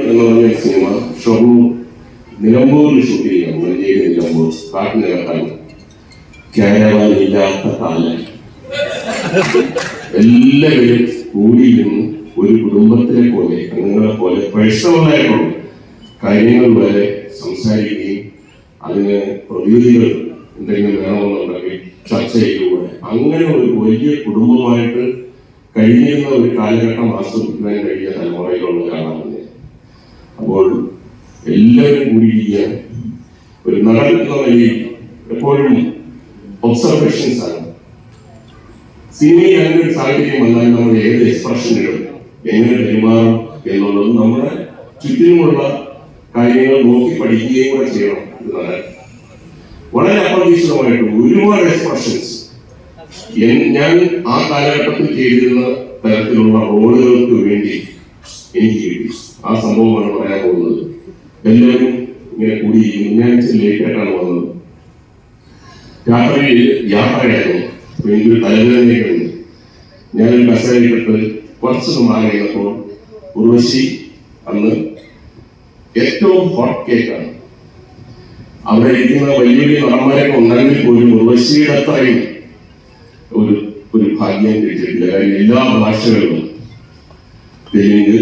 എന്ന് പറഞ്ഞ സിനിമ ഷൊർണൂർ നിലമ്പൂരിൽ ഷൂട്ട് ചെയ്യാം മഞ്ചേരി നിലമ്പൂർ. കാട്ടിനികത്താണ് കേരളമില്ലാത്ത കാലം എല്ലാവരും കൂടിയിരുന്ന് ഒരു കുടുംബത്തിനെ പോലെ അംഗങ്ങളെ പോലെ പേഴ്സണലായിട്ടുള്ള കാര്യങ്ങൾ വരെ സംസാരിക്കുകയും അതിന് പ്രതിവിധികൾ എന്തെങ്കിലും വേണമെന്നുണ്ടെങ്കിൽ ചർച്ച ചെയ്യുകയും അങ്ങനെ ഒരു വലിയ കുടുംബമായിട്ട് കഴിഞ്ഞിരുന്ന ഒരു കാലഘട്ടം ആസ്വദിക്കുവാൻ കഴിയുന്ന തലമുറയിലുള്ള ഒരാളാണ് അപ്പോൾ എല്ലാവരും കൂടി ഒരു നടൻ എന്ന എപ്പോഴും ഒബ്സർവേഷൻസ് ആണ്. സിനിമയിൽ അങ്ങനെ ഒരു സാഹചര്യം വന്നാൽ നമ്മൾ ഏത് എക്സ്പ്രഷനുകൾ എങ്ങനെ പെരുമാറും എന്നുള്ളത് നമ്മുടെ ചുറ്റിനുമുള്ള കാര്യങ്ങൾ നോക്കി പഠിക്കുകയും കൂടെ ചെയ്യണം വളരെ അപ്രതീക്ഷിതമായിട്ട് ഒരുപാട് എക്സ്പ്രഷൻസ് ഞാൻ ആ കാലഘട്ടത്തിൽ ചെയ്തിരുന്ന തരത്തിലുള്ള റോളുകൾക്ക് വേണ്ടി എനിക്ക് കിട്ടി. ആ സംഭവമാണ് പറയാൻ പോകുന്നത്. എല്ലാവരും ഇങ്ങനെ കൂടി ഞാൻ ലേറ്റായിട്ടാണ് വന്നത്. രാത്രിയിൽ യാത്രയായിരുന്നു അപ്പൊ എനിക്കൊരു തലവേദനയൊക്കെ ഉണ്ട് ഞാനൊരു കസേരയിട്ട് കുറച്ച് മാറി കഴിഞ്ഞപ്പോൾ ഉർവശി അന്ന് ഏറ്റവും ഹോട്ട് കേക്കാണ് അവിടെ ഇരിക്കുന്ന വലിയ വലിയ നടന്മാരൊക്കെ ഉണ്ടെങ്കിൽ പോലും ഉർവശിയുടെ അത്രയും ഒരു ഒരു ഭാഗ്യം കിട്ടിയിട്ടില്ല. കാര്യം എല്ലാ ഭാഷകളിലും തെലുങ്ക്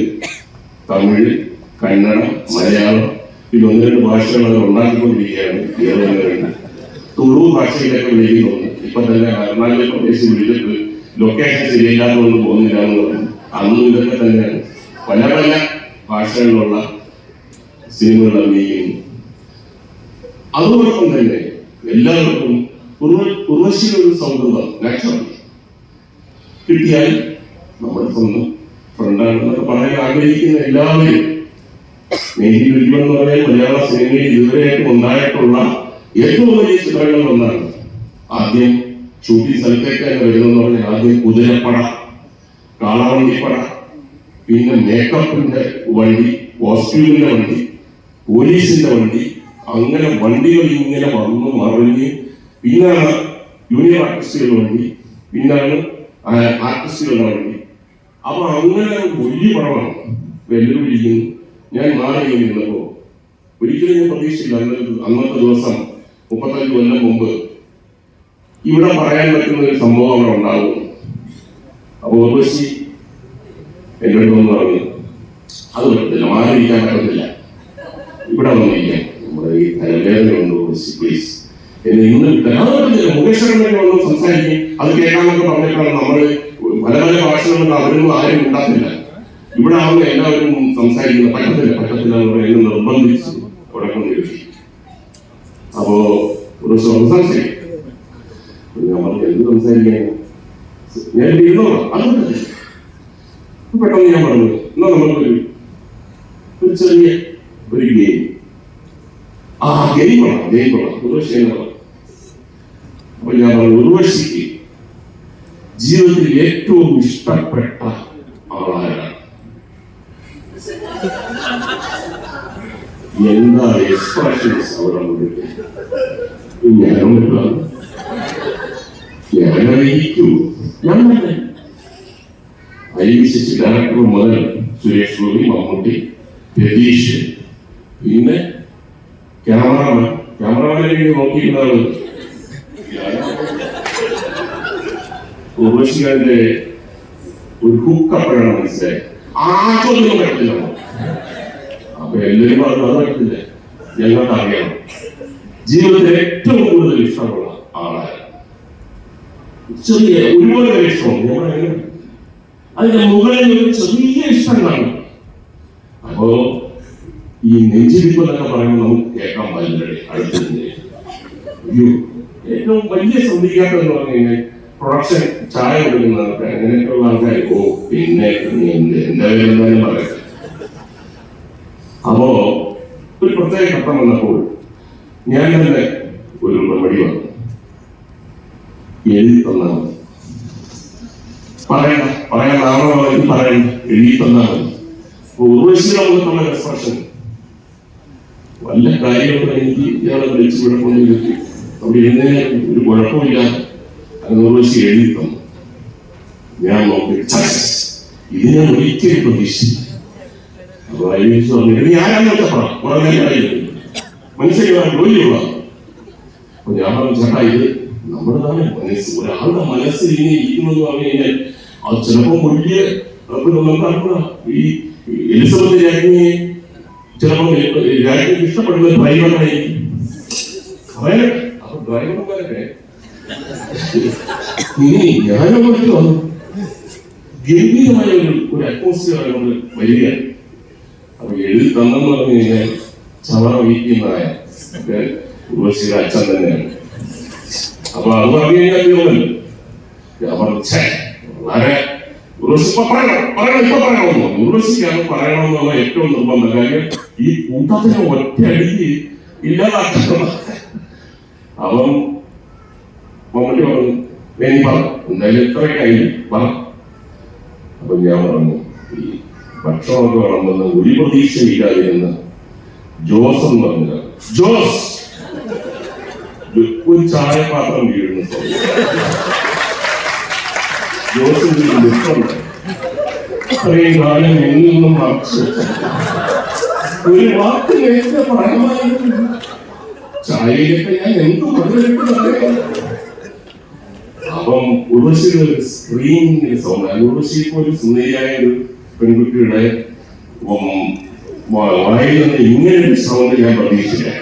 തമിഴ് കന്നഡ മലയാളം ഇത് ഒന്ന് രണ്ട് ഭാഷകൾ അത് ഉണ്ടാക്കിക്കൊണ്ടിരിക്കുകയാണ് കേരളങ്ങളിൽ തുളു ഭാഷയിലൊക്കെ വിളിക്കുന്നുണ്ട് ഇപ്പൊ തന്നെ അരുണാചല പ്രദേശം വിളിച്ചിട്ട് ലൊക്കേഷൻ ശരിയില്ലാത്തതുകൊണ്ട് പോകുന്നില്ല എന്ന് പറഞ്ഞു അന്നും ഇതൊക്കെ തന്നെയാണ്. പല പല ഭാഷകളിലുള്ള സിനിമകൾ അഭിനയിക്കുന്നു അതോടൊപ്പം തന്നെ എല്ലാവർക്കും ഒരു സൗഹൃദം. നാച്ചുറൽ കിട്ടിയാൽ നമ്മൾ സ്വന്തം ഫ്രണ്ടാണെന്നൊക്കെ പറയാൻ ആഗ്രഹിക്കുന്ന എല്ലാവരും സ്നേഹി വിജയം എന്ന് പറയാൻ മലയാള സിനിമയിൽ ഇതുവരെയായിട്ടും ഉണ്ടായിട്ടുള്ള ഏറ്റവും വലിയ ചിത്രങ്ങളിൽ ഒന്നാണ് ആദ്യം ഷൂട്ടിംഗ് സ്ഥലത്തേക്ക് തന്നെ വരുന്നെന്ന് പറഞ്ഞാൽ ആദ്യം കുതിരപ്പട കാളവണ്ടിപ്പട പിന്നെ മേക്കപ്പിന്റെ വണ്ടി കോസ്റ്റ്യൂമിന്റെ വണ്ടി പോലീസിന്റെ വണ്ടി അങ്ങനെ വണ്ടികൾ ഇങ്ങനെ വന്നു മറിഞ്ഞ് പിന്നാണ് ജൂനിയർ ആർട്ടിസ്റ്റുകളുടെ വണ്ടി പിന്നാണ് ആർട്ടിസ്റ്റുകളുടെ വണ്ടി. അപ്പൊ അങ്ങനെ വലിയ പടമാണ്. വെല്ലുവിളിക്കുന്നു. ഞാൻ മാറി നിന്നപ്പോ ഒരിക്കലും ഞാൻ പ്രതീക്ഷിച്ചില്ല. അന്ന് അന്നത്തെ ദിവസം മുപ്പത്തഞ്ച് കൊല്ലം മുമ്പ് ഇവിടെ പറയാൻ പറ്റുന്ന ഒരു സംഭവം അവിടെ ഉണ്ടാകും അപ്പൊ ഉർവശി അടുത്ത് വന്ന് പറഞ്ഞു അത് പറ്റത്തില്ല. മാറിയിരിക്കാൻ പറ്റത്തില്ല. ഇവിടെ വന്നിരിക്കാം നമ്മുടെ ഈ തലവേദന ഉണ്ട് ഉർവശി പ്ലീസ് എന്നെ ഇന്ന് മുകേഷ് സംസാരിക്കും. അത് കേൾക്കാമെന്നൊക്കെ പറഞ്ഞിട്ടാണ് നമ്മൾ പല പല ഭാഷകളും അവരും ആരും ഉണ്ടാക്കില്ല ഇവിടെ ആവുന്ന എല്ലാവരും സംസാരിക്കുന്നത് പറ്റത്തില്ല പറ്റത്തില്ല എന്ന് നിർബന്ധിച്ച് അവിടെ കൊണ്ടിരുത്തി അപ്പോ ഒരു സംസാരിക്കും ഞാൻ എന്ത് സംസാരിക്കാൻ? ഞാൻ ഇരുന്നോളാം അത് പറ്റത്തില്ല അപ്പൊ പെട്ടെന്ന് ഞാൻ പറഞ്ഞു എന്നാ നമുക്കൊരു ഒരു ചെറിയ ഒരു ഗെയിം. ആ ഗെയിം കൊള്ളാം ഗെയിം കൊള്ളാം. ഉർവശി അപ്പൊ ഞാൻ പറഞ്ഞു ഉർവശിക്ക് ജീവിതത്തിൽ ഏറ്റവും ഇഷ്ടപ്പെട്ട ആളാരാണ്? എന്താ എക്സ്പ്രഷൻസ് അവിടെ പറ്റില്ല ഞാൻ അറിയിക്കൂ ഞാൻ ഡയറക്ടർ മുതൽ സുരേഷ് ഗോപി മമ്മൂട്ടി രതീഷ് പിന്നെ ക്യാമറമാൻ ക്യാമറമാനെ നോക്കിയിരുന്ന ഉർവശികളുടെ ഒരു ഹുക്ക് അപ്പോഴാണ് മനസ്സിലായത് ആ ചോദ്യം പറ്റില്ല അപ്പൊ എല്ലാവരും പറഞ്ഞു അത് പറ്റില്ല ഞങ്ങൾക്ക് അറിയണം. ജീവിതത്തിൽ ഏറ്റവും കൂടുതൽ ഇഷ്ടമുള്ള ആളായ ചെറിയ ഒരുപാട് പേര് ഇഷ്ടമാണ് ഞാൻ പറയുന്നത് അതിന്റെ മുകളിൽ ഒരു ചെറിയ ഇഷ്ടം കാണും അപ്പോ ഈ നെഞ്ചിരിപ്പ് എന്നൊക്കെ പറയുമ്പോൾ നമുക്ക് കേൾക്കാൻ പറ്റില്ല അടുത്തതിന്റെ ഏറ്റവും വലിയ ശ്രദ്ധിക്കാത്തെന്ന് പറഞ്ഞു കഴിഞ്ഞാൽ പ്രൊഡക്ഷൻ ചായ കൊടുക്കുന്ന അങ്ങനെയൊക്കെയുള്ള ആൾക്കാർ ഓ പിന്നെ എന്തായാലും പറയാം അപ്പോ ഒരു പ്രത്യേക ഘട്ടം വന്നപ്പോൾ ഞാൻ തന്നെ ഒരു മറുപടി വന്നു എഴുതി തന്നാൽ മതി പറയണം പറയാൻ നാമമായി പറയണം എഴുതി തന്നാൽ മതി ഉർവശിയുടെ എക്സ്പ്രഷൻ വല്ല കാര്യങ്ങളും എനിക്ക് ഇയാളെ വിളിച്ചു ഇവിടെ കൊണ്ടിരുത്തി അവിടെ ഇരുന്നതിന് ഒരു കുഴപ്പമില്ല. ഉർവശി എഴുതി തന്നു ഞാൻ നോക്കി "ഛസ്, ഇത് ഞാൻ ഒരിക്കലും പ്രതീക്ഷിച്ചില്ല അപ്പൊ അയ്യേഷ് പറഞ്ഞു ഇത് ഞാനാന്ന് വെച്ചപ്പോഴാണ് കുറെ നേരമായി മനസ്സിലാ ജോലിയുള്ള അപ്പൊ ഞാൻ പറഞ്ഞു ചേട്ടാ ഇത് നമ്മുടെ തന്നെ മനസ്സ് ഒരാളുടെ മനസ്സിൽ ഇങ്ങനെ ഇരിക്കുന്നത് പറഞ്ഞു കഴിഞ്ഞാൽ അത് ചിലപ്പോ വലിയ നമുക്കറിയാം ഈ എലിസബത്ത് രാജ്ഞിയെ ചിലപ്പോ രാജ്ഞിക്ക് ഇഷ്ടപ്പെടുന്ന ഡ്രൈവറായിരിക്കും. അപ്പൊ ഡ്രൈവർമാരൊക്കെ ഞാനങ്ങോട്ട് വന്നു. ഗംഭീരമായ ഒരു അറ്റ്മോസ്ഫിയർ കൊണ്ട് വരികയാണ്. അപ്പൊ എഴുതി തന്നെന്ന് പറഞ്ഞു കഴിഞ്ഞാൽ ചവറ വീട്ടിന്നായ ഉർവശിയുടെ അച്ഛൻ തന്നെയാണ്. അപ്പൊ അത് പറഞ്ഞു കഴിഞ്ഞാൽ തീർന്നല്ലോ ഞാൻ പറഞ്ഞു വളരെ ഉർവശി പറയണം പറയണം ഇപ്പൊ പറയണമെന്നോ ഉർവശിക്കാണ് പറയണമെന്നുള്ള ഏറ്റവും നിർബന്ധം. കാര്യം ഈ കൂട്ടത്തിനെ ഒറ്റയടിക്ക് ഇല്ലാതാക്കണം. അവൻ മമ്മൂട്ടി പറഞ്ഞു വേണി പറ എന്തായാലും ഇത്രയൊക്കെ ആയില്ലേ പറ അപ്പൊ ഞാൻ പറഞ്ഞു ഈ ഭക്ഷണമൊക്കെ വിളമ്പുന്ന ഒരു പ്രതീക്ഷയില്ലാതിരുന്ന ജോസ് എന്ന് പറഞ്ഞ ജോസ്! ഒരു ചായപാത്രം വീഴുന്നു ജോസിന്റെ ദുഃഖമുണ്ട് അത്രയും കാലം എന്നിൽ നിന്നും ഒരു വാക്ക് നേരത്തെ പറയാമായിരുന്നു ചായയിലൊക്കെ ഞാൻ എന്ത് പറഞ്ഞു അപ്പം ഉർവശി ഒരു സ്ക്രീനിന്റെ സൗണ്ട് ഉർവശി ഇപ്പോൾ ഒരു സുന്ദരിയായ ഒരു പെൺകുട്ടിയുടെ വായിൽ നിന്ന് ഇങ്ങനെ ഒരു സൗണ്ട് ഞാൻ പ്രതീക്ഷിച്ചില്ല.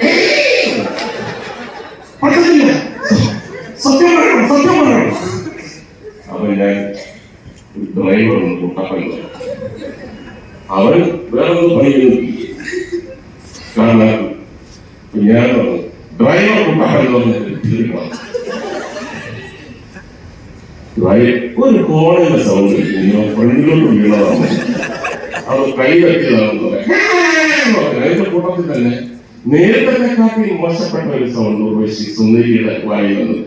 സത്യം പറയണം സത്യം പറയണം. അപ്പൊ ഞാൻ ഒരു ഡ്രൈവർ ഒന്ന് കുട്ടപ്പൻ. അവൻ വേറെ ഒന്നും കാരണം ഞാൻ ഡ്രൈവർ കുട്ടപ്പൻ എന്ന് പറഞ്ഞ് ഒരു കോളേജ് സൗണ്ട് ഫ്രണ്ടിലോട്ട് വീണതാണ് അവർ കൈ കൂട്ടത്തിൽ തന്നെ നേരത്തെ കാട്ടി മോശപ്പെട്ട ഒരു സൗണ്ട് ഉർവശി സുന്ദരിയുടെ വായിൽ വന്നു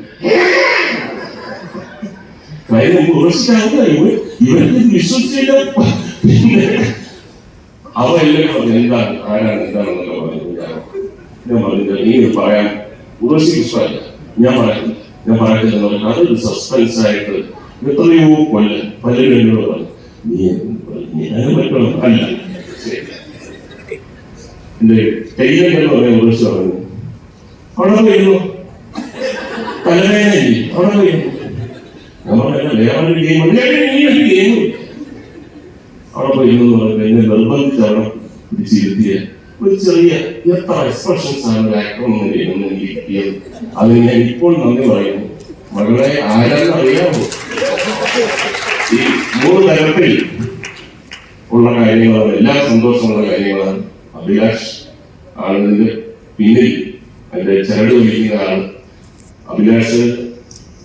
ഇവർക്ക് എന്താണ് ആരാണ് എന്താണെന്നൊക്കെ പറഞ്ഞു ഞാൻ പറഞ്ഞു നീ പറയാൻ ഉറച്ചിക്ക് ഇഷ്ടമല്ല ഞാൻ പറയുന്നു ഞാൻ പറയുന്നത് സസ്പെൻസ് ആയിട്ട് എത്രയോ കൊല്ലം പലരും എന്നോട് പറഞ്ഞു നീ പറ്റണം അല്ല. എന്റെ കയ്യിലൊക്കെ പറയാൻ ഉറച്ചു പറഞ്ഞു. അവിടെ പോയിരുന്നു തലവേദനയില്ലേ? അവിടെ നമ്മളെ വേറൊരു ഗെയിം ഗെയിം അവിടെ ഇരുന്ന് പറഞ്ഞ് എന്നെ നിർബന്ധിച്ച് അവിടെ പിടിച്ചിരുത്തിയ ഒരു ചെറിയ എത്ര എക്സ്പ്രഷൻസ് ആണ് ഒരു ആക്ടർ എന്ന നിന്ന് എനിക്ക് കിട്ടിയത്? അതിന് ഞാൻ ഇപ്പോൾ നന്ദി പറയുന്നു. വളരെ ആരാന്ന് അറിയാമോ ഈ മൂന്ന് തരത്തിൽ ഉള്ള കാര്യങ്ങളാണ് എല്ലാ സന്തോഷമുള്ള കാര്യങ്ങളാണ്. അഭിലാഷ് ആണ് ഇതിന്റെ പിന്നിൽ അതിന്റെ ചരട് വലിക്കുന്ന ആൾ. അഭിലാഷ്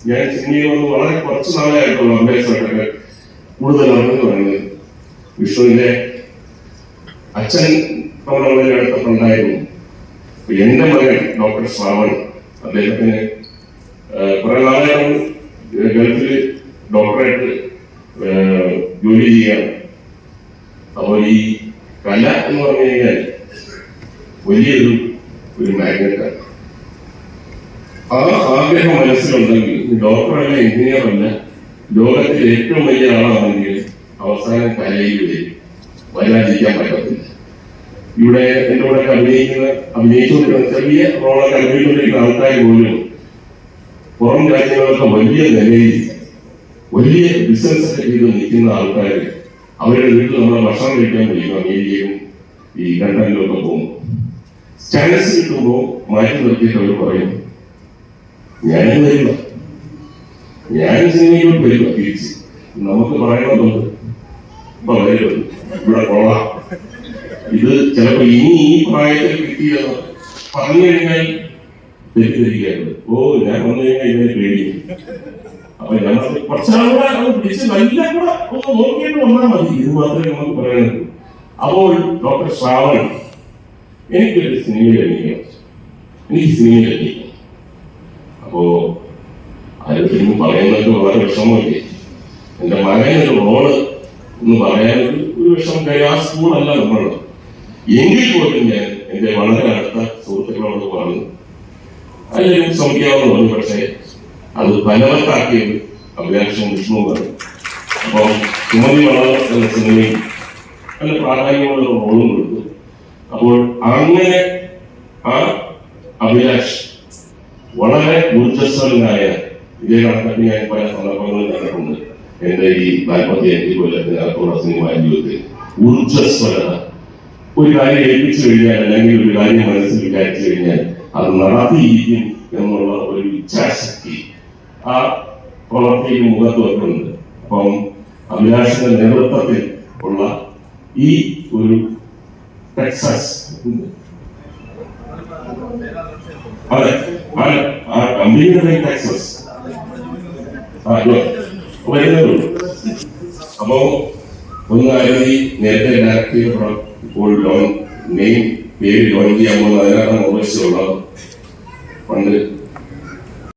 ഞാൻ സിനിമയിൽ വന്ന് വളരെ കുറച്ച് നാളായിട്ടുള്ള അഭിലാഷ് കൂടുതൽ പറയുന്നത്. വിഷ്ണുവിന്റെ അച്ഛൻ നമ്മുടെ വളരെ അടുത്തുണ്ടായിരുന്നു എന്റെ മകൻ ഡോക്ടർ ശ്രാവൺ അദ്ദേഹത്തിന് കുറെ നാളായി ഗൾഫിൽ ഡോക്ടറായിട്ട് ജോലി ചെയ്യാണ് അപ്പോൾ ഈ കല എന്ന് പറഞ്ഞു കഴിഞ്ഞാൽ വലിയൊരു ഒരു മാഗ്നറ്റാണ്. ആ ആഗ്രഹം മനസ്സിലുണ്ടെങ്കിൽ ഡോക്ടറല്ല എഞ്ചിനീയർ അല്ല ലോകത്തിൽ ഏറ്റവും വലിയ ആളാണെങ്കിൽ അവസാനം കലയിൽ വരും വരാതിരിക്കാൻ പറ്റത്തില്ല ഇവിടെ എന്റെ കൂടെ അഭിനയിക്കുന്ന അഭിനയിച്ചുകൊണ്ടിരുന്ന ചെറിയ റോളൊക്കെ അഭിനയിച്ചുകൊണ്ടിരിക്കുന്ന ആൾക്കാർ പോലും പുറം രാജ്യങ്ങളൊക്കെ വലിയ നിലയിൽ വലിയ ബിസിനസ് ചെയ്ത് നിൽക്കുന്ന ആൾക്കാർ അവരുടെ വീട്ടിൽ നമ്മളെ ഭക്ഷണം കഴിക്കാൻ കഴിയും അമേരിക്കയും ഈ ലണ്ടനിലൊക്കെ പോകും സ്റ്റാറ്റസ് കിട്ടുമ്പോൾ മാറ്റി നിർത്തിയിട്ട് അവർ പറയും ഞാൻ വരില്ല. ഞാൻ സിനിമയിലോട്ട് വരില്ല തിരിച്ച്. നമുക്ക് പറയണമെന്നുണ്ട് ഇപ്പൊ ഇവിടെ കൊള്ളാം. ഇത് ചിലപ്പോ ഇനി ഈ പ്രായത്തിൽ കിട്ടിയെന്ന് പറഞ്ഞു കഴിഞ്ഞാൽ തെറ്റിദ്ധരിക്കരുത്. ഓ ഞാൻ വന്നു കഴിഞ്ഞാൽ ഇതിനെ പേടി അപ്പൊ ഞാൻ അത് പിടിച്ച് നല്ല കൂടെ ഒന്ന് നോക്കിയിട്ട് വന്നാൽ മതി. ഇത് മാത്രമേ നമുക്ക് പറയാനുള്ളൂ അപ്പോൾ ഡോക്ടർ ശ്രാവൺ എനിക്കൊരു സിനിമയിൽ അഭിനയിക്കണം എനിക്ക് സിനിമയിൽ അഭിനയിക്കണം അപ്പോ ആരോഗ്യം പറയുന്നത് വളരെ വിഷമമില്ലേ? എന്റെ മകനൊരു റോൾ എന്ന് പറയാൻ ഒരു- വിഷം സ്കൂളല്ല നമ്മളുടെ എങ്കിൽ പോലും ഞാൻ എന്റെ വളരെ അടുത്ത സുഹൃത്തുക്കളോട് പറഞ്ഞു അതിലും ശ്രമിക്കാമെന്ന് പറഞ്ഞു. പക്ഷേ അത് ഫലവത്താക്കിയത് അഭിലാഷം വിഷ്ണു പറഞ്ഞു. അപ്പം സുമതി വളർ എന്ന സിനിമയിൽ നല്ല പ്രാധാന്യമുള്ള റോളും കൊടുത്തു. അപ്പോൾ അങ്ങനെ ആ അഭിലാഷ് വളരെ ഊർജസ്വലനായ ഇതേ കണക്കാക്കി ഞാൻ പല സന്ദർഭങ്ങളിൽ കണ്ടിട്ടുണ്ട് എന്റെ ഈ നാൽപ്പത്തി അഞ്ച് കൊല്ലത്തിനകത്തുള്ള സിനിമ ജീവിതത്തിൽ ഊർജസ്വലത. ഒരു കാര്യം ഏൽപ്പിച്ചു കഴിഞ്ഞാൽ അല്ലെങ്കിൽ ഒരു കാര്യം മനസ്സിൽ വിചാരിച്ചു കഴിഞ്ഞാൽ അത് നടത്തിയിരിക്കും എന്നുള്ള ഒരു ഇച്ഛാശക്തി ആ പ്രവർത്തിയിൽ മുഖത്ത് ഉണ്ട് അപ്പം അഭിലാഷിന്റെ നേതൃത്വത്തിൽ ഉള്ള ഈ ഒരു ടെക്സസ് അതെ ആ കമ്പനിയുടെ ടെക്സസ്. ആ ഇതോ, വരുന്നേ ഉള്ളൂ അപ്പോ ഒന്ന് കരുതി നേരത്തെ പടം ഇപ്പോൾ ലോൺ പേര് ലോൺ ചെയ്യാൻ പോകുന്നത് അതിനകത്താണ് ഉദ്ദേശിച്ചുള്ളത് പണ്ട്